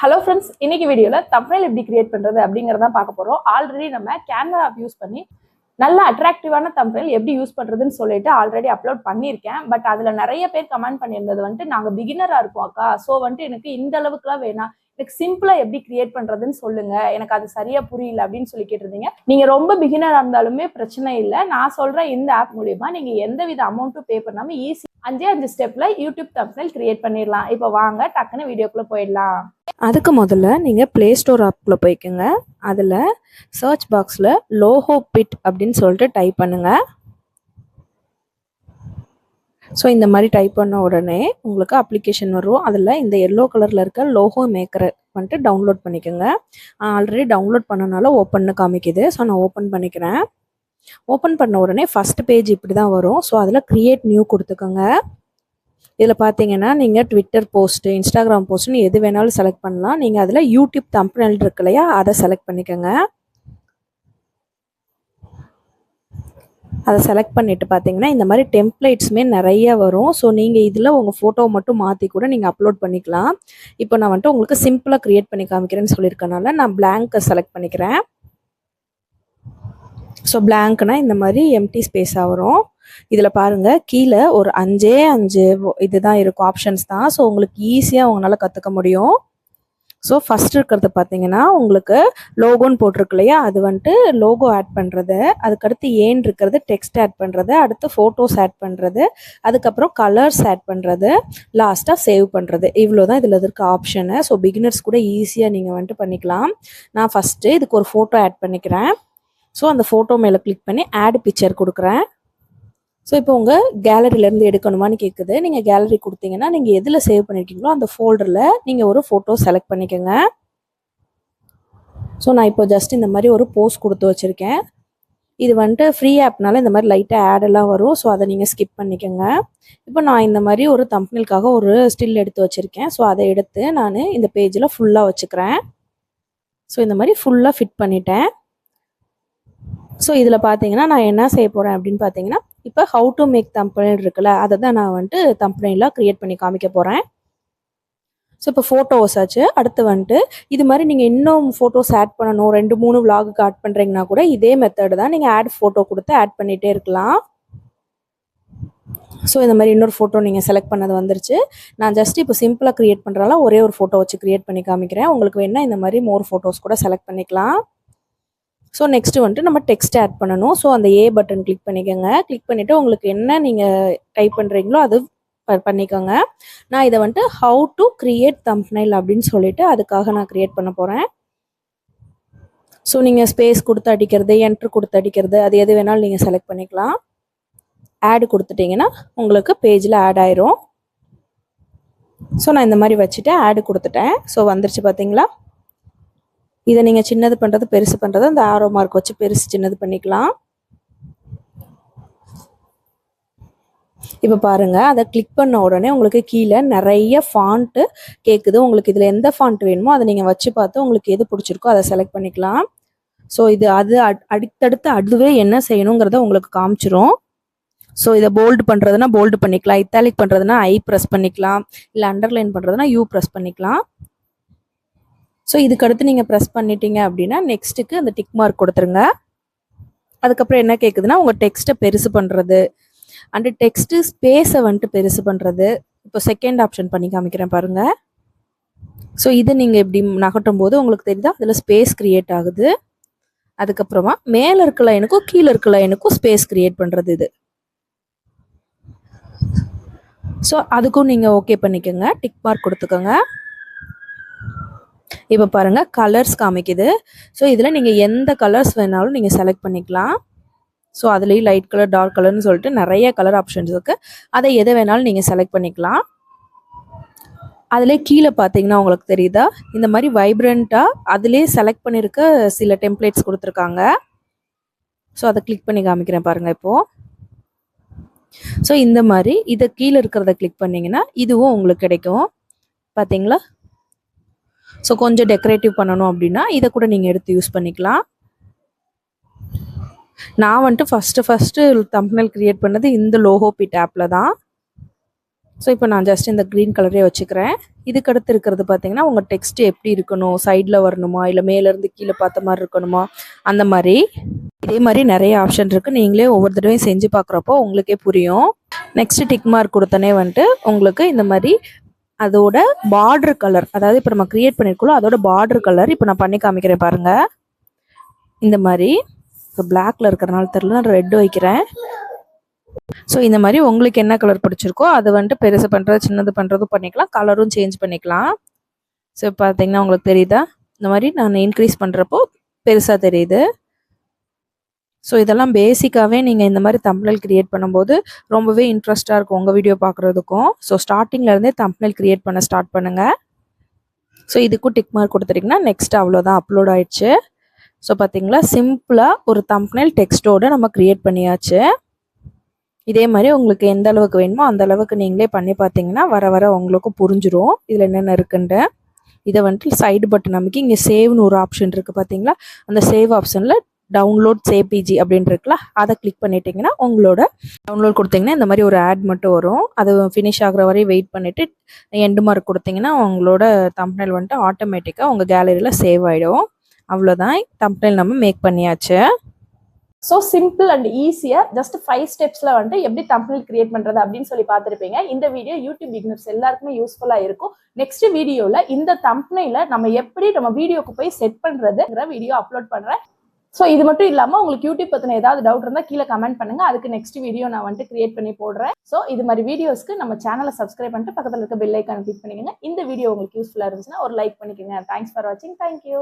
Hello friends இன்னைக்கு வீடியோவில் thumbnail எப்படி கிரியேட் பண்ணுறது அப்படிங்கிறத பார்க்க போகிறோம் ஆல்ரெடி நம்ம கேன்வா ஆப் யூஸ் பண்ணி நல்ல அட்ராக்டிவான தம்ப்னைல் எப்படி யூஸ் பண்ணுறதுன்னு சொல்லிட்டு ஆல்ரெடி அப்லோட் பண்ணியிருக்கேன். பட் அதில் நிறைய பேர் கமெண்ட் பண்ணியிருந்தது வந்துட்டு நாங்கள் பிகினராக இருக்கோம் அக்கா. ஸோ வந்துட்டு எனக்கு இந்த அளவுக்குலாம் வேணாம். எனக்கு சிம்பிளாக எப்படி கிரியேட் பண்ணுறதுன்னு சொல்லுங்க. எனக்கு அது சரியா புரியல அப்படின்னு சொல்லி கேட்டிருந்தீங்க. நீங்கள் ரொம்ப பிகினராக இருந்தாலுமே பிரச்சனை இல்லை. நான் சொல்கிற இந்த ஆப் மூலியமா நீங்கள் எந்த வித அமௌண்ட்டும் பே பண்ணாமல் ஈஸி அஞ்சே அஞ்சு ஸ்டெப்ல யூடியூப் தம்ப்னைல் கிரியேட் பண்ணிடலாம். இப்போ வாங்க டக்குன்னு வீடியோக்குள்ள போயிடலாம். அதுக்கு முதல்ல நீங்கள் ப்ளே ஸ்டோர் ஆப்பில் போய்க்குங்க. அதில் சர்ச் பாக்ஸில் லோஹோ பிட் அப்படின்னு சொல்லிட்டு டைப் பண்ணுங்க. ஸோ இந்த மாதிரி டைப் பண்ண உடனே உங்களுக்கு அப்ளிகேஷன் வரும். அதில் இந்த எல்லோ கலரில் இருக்க லோகோ மேக்கரை வந்துட்டு டவுன்லோட் பண்ணிக்கோங்க. ஆல்ரெடி டவுன்லோட் பண்ணனால ஓப்பன்னு காமிக்குது. ஸோ நான் ஓப்பன் பண்ணிக்கிறேன். ஓப்பன் பண்ண உடனே ஃபஸ்ட் பேஜ் இப்படி தான் வரும். ஸோ அதில் க்ரியேட் நியூ கொடுத்துக்கோங்க. இதில் பார்த்தீங்கன்னா நீங்கள் ட்விட்டர் போஸ்ட்டு இன்ஸ்டாகிராம் போஸ்ட்டுன்னு எது வேணாலும் செலக்ட் பண்ணலாம். நீங்கள் அதில் யூடியூப் தம்பனல் இருக்கு இல்லையா? அதை செலக்ட் பண்ணிக்கோங்க. அதை செலக்ட் பண்ணிட்டு பார்த்தீங்கன்னா இந்த மாதிரி டெம்ப்ளேட்ஸுமே நிறைய வரும். ஸோ நீங்கள் இதில் உங்கள் ஃபோட்டோவை மட்டும் மாற்றி கூட நீங்கள் அப்லோட் பண்ணிக்கலாம். இப்போ நான் வந்துட்டு உங்களுக்கு சிம்பிளாக க்ரியேட் பண்ணி காமிக்கிறேன்னு சொல்லியிருக்கனால நான் பிளாங்கை செலக்ட் பண்ணிக்கிறேன். ஸோ பிளாங்க்னால் இந்த மாதிரி எம்டி ஸ்பேஸாக வரும். இதில் பாருங்கள் கீழே ஒரு அஞ்சே அஞ்சு இதுதான் இருக்கும் ஆப்ஷன்ஸ் தான். ஸோ உங்களுக்கு ஈஸியாக உங்களால் கற்றுக்க முடியும். ஸோ ஃபஸ்ட் இருக்கிறது பார்த்தீங்கன்னா உங்களுக்கு லோகோன்னு போட்டிருக்கு இல்லையா? அது வந்துட்டு லோகோ ஆட் பண்ணுறது அதுக்கடுத்து ஏன் இருக்கிறது? டெக்ஸ்ட் ஆட் பண்ணுறது அடுத்து ஃபோட்டோஸ் ஆட் பண்ணுறது அதுக்கப்புறம் கலர்ஸ் ஆட் பண்ணுறது லாஸ்ட்டாக சேவ் பண்ணுறது இவ்வளோ தான் இதில் இருக்க ஆப்ஷனு ஸோ பிகினர்ஸ் கூட ஈஸியாக நீங்கள் வந்துட்டு பண்ணிக்கலாம். நான் ஃபஸ்ட்டு இதுக்கு ஒரு ஃபோட்டோ ஆட் பண்ணிக்கிறேன். ஸோ அந்த ஃபோட்டோ மேலே கிளிக் பண்ணி ஆட் பிக்சர் கொடுக்குறேன். ஸோ இப்போ உங்கள் கேலரியிலேருந்து எடுக்கணுமான்னு கேட்குது நீங்கள் கேலரி கொடுத்தீங்கன்னா நீங்கள் எதில் சேவ் பண்ணியிருக்கீங்களோ அந்த ஃபோல்டரில் நீங்கள் ஒரு ஃபோட்டோ செலக்ட் பண்ணிக்கோங்க. ஸோ நான் இப்போ ஜஸ்ட் இந்த மாதிரி ஒரு போஸ்ட் கொடுத்து வச்சுருக்கேன். இது வந்துட்டு ஃப்ரீ ஆப்னால இந்த மாதிரி லைட்டாக ஆடெல்லாம் வரும். ஸோ அதை நீங்கள் ஸ்கிப் பண்ணிக்கோங்க. இப்போ நான் இந்த மாதிரி ஒரு தம்பனிலுக்காக ஒரு ஸ்டில் எடுத்து வச்சுருக்கேன். ஸோ அதை எடுத்து நான் இந்த பேஜில் ஃபுல்லாக வச்சுக்கிறேன். ஸோ இந்த மாதிரி ஃபுல்லாக ஃபிட் பண்ணிட்டேன். ஸோ இதில் பார்த்தீங்கன்னா நான் என்ன செய்ய போகிறேன் அப்படின்னு பார்த்தீங்கன்னா இப்போ ஹவு டு மேக் தம்பனைல் இருக்குல்ல அதை தான் நான் வந்துட்டு தம்பனைலாக க்ரியேட் பண்ணி காமிக்க போகிறேன் ஸோ இப்போ ஃபோட்டோஸ் ஆச்சு. அடுத்து வந்துட்டு இது மாதிரி நீங்கள் இன்னும் ஃபோட்டோஸ் ஆட் பண்ணணும் ரெண்டு மூணு விலாகுக்கு ஆட் பண்ணுறீங்கன்னா கூட இதே மெத்தடு தான் நீங்கள் ஆட் ஃபோட்டோ கொடுத்து ஆட் பண்ணிகிட்டே இருக்கலாம். ஸோ இந்த மாதிரி இன்னொரு ஃபோட்டோ நீங்கள் செலக்ட் பண்ணது வந்துருச்சு. நான் ஜஸ்ட் இப்போ சிம்பிளாக க்ரியேட் பண்ணுறதால ஒரே ஒரு ஃபோட்டோ வச்சு க்ரியேட் பண்ணி காமிக்கிறேன். உங்களுக்கு வேணால் இந்த மாதிரி மோர் ஃபோட்டோஸ் கூட செலக்ட் பண்ணிக்கலாம். ஸோ நெக்ஸ்ட்டு வந்துட்டு நம்ம டெக்ஸ்ட் ஆட் பண்ணணும். ஸோ அந்த ஏ பட்டன் கிளிக் பண்ணிக்கோங்க. கிளிக் பண்ணிவிட்டு உங்களுக்கு என்ன நீங்கள் டைப் பண்ணுறீங்களோ அது பண்ணிக்கோங்க. நான் இதை வந்துட்டு ஹவு டு க்ரியேட் தம்ப்னைல் அப்படின்னு சொல்லிட்டு அதுக்காக நான் க்ரியேட் பண்ண போகிறேன் ஸோ நீங்கள் ஸ்பேஸ் கொடுத்து அடிக்கிறது என்ட்ரு கொடுத்து அடிக்கிறது அது எது வேணாலும் நீங்கள் செலக்ட் பண்ணிக்கலாம். ஆடு கொடுத்துட்டிங்கன்னா உங்களுக்கு பேஜில் ஆட் ஆயிரும். ஸோ நான் இந்த மாதிரி வச்சுட்டு ஆடு கொடுத்துட்டேன். ஸோ வந்துருச்சு பார்த்தீங்களா இதை நீங்கள் சின்னது பண்ணுறது பெருசு பண்ணுறது அந்த ஆரோ மார்க் வச்சு பெருசு சின்னது பண்ணிக்கலாம். இப்போ பாருங்கள் அதை கிளிக் பண்ண உடனே உங்களுக்கு கீழே நிறைய ஃபாண்ட்டு கேட்குது உங்களுக்கு இதில் எந்த ஃபாண்ட் வேணுமோ அதை நீங்கள் வச்சு பார்த்து உங்களுக்கு எது பிடிச்சிருக்கோ அதை செலக்ட் பண்ணிக்கலாம். ஸோ இது அது அடுத்தடுத்து அதுவே என்ன செய்யணுங்கிறத உங்களுக்கு காமிச்சிரும். ஸோ இதை போல்டு பண்ணுறதுனா போல்டு பண்ணிக்கலாம். இத்தாலிக் பண்ணுறதுனா ஐ ப்ரெஸ் பண்ணிக்கலாம். இல்லை அண்டர்லைன் பண்ணுறதுனா யூ ப்ரெஸ் பண்ணிக்கலாம். ஸோ இதுக்கடுத்து நீங்கள் ப்ரெஸ் பண்ணிட்டீங்க அப்படின்னா நெக்ஸ்ட்டுக்கு அந்த டிக் மார்க் கொடுத்துருங்க. அதுக்கப்புறம் என்ன கேட்குதுன்னா உங்கள் டெக்ஸ்ட்டை பெருசு பண்ணுறது அண்டு டெக்ஸ்ட்டு ஸ்பேஸை வந்துட்டு பெருசு பண்ணுறது இப்போ செகண்ட் ஆப்ஷன் பண்ணி காமிக்கிறேன் பாருங்கள் ஸோ இது நீங்கள் இப்படி நகட்டும் போது உங்களுக்கு தெரியுதா? அதில் ஸ்பேஸ் க்ரியேட் ஆகுது. அதுக்கப்புறமா மேலே இருக்க லைனுக்கும் கீழே இருக்க லைனுக்கும் ஸ்பேஸ் க்ரியேட் பண்ணுறது இது. ஸோ அதுக்கும் நீங்கள் ஓகே பண்ணிக்கோங்க. டிக் மார்க் கொடுத்துக்கோங்க. இப்போ பாருங்கள் கலர்ஸ் காமிக்குது. ஸோ இதில் நீங்கள் எந்த கலர்ஸ் வேணாலும் நீங்கள் செலக்ட் பண்ணிக்கலாம். ஸோ அதுலேயும் லைட் கலர் டார்க் கலர்னு சொல்லிட்டு நிறைய கலர் ஆப்ஷன்ஸ் இருக்குது அதை எதை வேணாலும் நீங்கள் செலக்ட் பண்ணிக்கலாம். அதிலே கீழே பார்த்தீங்கன்னா உங்களுக்கு தெரியுதா? இந்த மாதிரி வைப்ரண்ட்டாக அதிலே செலக்ட் பண்ணியிருக்க சில டெம்ப்ளேட்ஸ் கொடுத்துருக்காங்க. ஸோ அதை கிளிக் பண்ணி காமிக்கிறேன் பாருங்கள் இப்போது ஸோ இந்த மாதிரி இதை கீழே இருக்கிறத கிளிக் பண்ணிங்கன்னா இதுவும் உங்களுக்கு கிடைக்கும். பார்த்தீங்களா ஸோ கொஞ்சம் டெக்கரேட்டிவ் பண்ணணும் அப்படின்னா இதை கூட நீங்கள் எடுத்து யூஸ் பண்ணிக்கலாம். நான் வந்துட்டு ஃபஸ்ட்டு ஃபஸ்ட்டு தம்ப்னல் க்ரியேட் பண்ணது இந்த லோஹோபி பிட் ஆப்பில் தான். ஸோ இப்போ நான் ஜஸ்ட் இந்த க்ரீன் கலரே வச்சுக்கிறேன். இதுக்கடுத்து இருக்கிறது பார்த்தீங்கன்னா உங்கள் டெக்ஸ்ட் எப்படி இருக்கணும்? சைடில் வரணுமா? இல்லை மேலேருந்து கீழே பார்த்த மாதிரி இருக்கணுமா? அந்த மாதிரி. இதே மாதிரி நிறைய ஆப்ஷன் இருக்குது நீங்களே ஒவ்வொரு தடவையும் செஞ்சு பார்க்குறப்போ உங்களுக்கே புரியும். நெக்ஸ்ட் டிக் மார்க் கொடுத்தனே வந்துட்டு உங்களுக்கு இந்த மாதிரி அதோட பார்டர் கலர் அதாவது இப்போ நம்ம க்ரியேட் பண்ணியிருக்கோம் அதோட பார்டர் கலர் இப்போ நான் பண்ணி காமிக்கிறேன் பாருங்க. இந்த மாதிரி இப்போ பிளாக்ல இருக்கிறனால தெரியல நான் ரெட் வைக்கிறேன். ஸோ இந்த மாதிரி உங்களுக்கு என்ன கலர் பிடிச்சிருக்கோ அது வந்துட்டு பெருசு பண்ணுறது சின்னது பண்ணுறதும் பண்ணிக்கலாம் கலரும் சேஞ்ச் பண்ணிக்கலாம். ஸோ பார்த்தீங்கன்னா உங்களுக்கு தெரியுதா? இந்த மாதிரி நான் இன்க்ரீஸ் பண்ணுறப்போ பெருசாக தெரியுது. ஸோ இதெல்லாம் பேசிக்காகவே நீங்கள் இந்த மாதிரி தம்ப்னல் க்ரியேட் பண்ணும்போது ரொம்பவே இன்ட்ரெஸ்ட்டாக இருக்கும் உங்கள் வீடியோ பார்க்குறதுக்கும். ஸோ ஸ்டார்டிங்லேருந்தே தம்ப்னல் கிரியேட் பண்ண ஸ்டார்ட் பண்ணுங்கள் ஸோ இதுக்கும் டிக் மார்க் கொடுத்துட்டிங்கன்னா நெக்ஸ்ட் அவ்வளோதான் அப்லோட் ஆயிடுச்சு. ஸோ பார்த்தீங்களா சிம்பிளாக ஒரு தம்ப்னல் டெக்ஸ்ட்டோட நம்ம க்ரியேட் பண்ணியாச்சு. இதே மாதிரி உங்களுக்கு எந்த அளவுக்கு வேணுமோ அந்த அளவுக்கு நீங்களே பண்ணி பார்த்தீங்கன்னா வர வர உங்களுக்கும் புரிஞ்சிடும் இதில் என்னென்ன இருக்குன்ட்டு. இதை வந்துட்டு சைடு பட்டன் நமக்கு இங்கே சேவ்னு ஒரு ஆப்ஷன் இருக்குது பார்த்தீங்களா அந்த சேவ் ஆப்ஷனில் டவுன்லோட் சேபிஜி அப்படின்னு இருக்குல்ல அதை கிளிக் பண்ணிட்டீங்கன்னா உங்களோட டவுன்லோட் கொடுத்தீங்கன்னா இந்த மாதிரி ஒரு ஆட் மட்டும் வரும். அது ஃபினிஷ் ஆகுற வரையும் வெயிட் பண்ணிவிட்டு எண்டு மார்க் கொடுத்தீங்கன்னா உங்களோட தம்ப்னைல் வந்துட்டு ஆட்டோமேட்டிக்காக உங்கள் கேலரியில் சேவ் ஆகிடும் அவ்வளோதான் தம்ப்னைல் நம்ம மேக் பண்ணியாச்சு. ஸோ சிம்பிள் அண்ட் ஈஸியாக ஜஸ்ட் ஃபைவ் ஸ்டெப்ஸில் வந்துட்டு எப்படி தம்ப்னெயில் கிரியேட் பண்ணுறது அப்படின்னு சொல்லி பார்த்துருப்பீங்க. இந்த வீடியோ யூடியூப் பிகினர்ஸ் எல்லாருக்குமே யூஸ்ஃபுல்லாக இருக்கும். நெக்ஸ்ட் வீடியோவில் இந்த தம்ப்னெயில நம்ம எப்படி நம்ம வீடியோக்கு போய் செட் பண்ணுறதுங்கிற வீடியோ அப்லோட் பண்ணுறேன் ஸோ இது மட்டும் இல்லாம உங்களுக்கு யூடியூப் பற்றின ஏதாவது டவுட் இருந்தா கீழே கமெண்ட் பண்ணுங்க. அதுக்கு நெக்ஸ்ட் வீடியோ நான் வந்துட்டு கிரியேட் பண்ணி போடுறேன். ஸோ இது மாதிரி வீடியோஸ்க்கு நம்ம சேனலை சப்ஸ்கிரைப் பண்ணிட்டு பக்கத்துல இருக்க பெல் ஐக்கான கிளிக் பண்ணிக்கோங்க. இந்த வீடியோ உங்களுக்கு யூஸ்ஃபுல்லா இருந்துச்சுன்னா ஒரு லைக் பண்ணிக்கோங்க. தேங்க்ஸ் ஃபார் வாட்சிங் தேங்க்யூ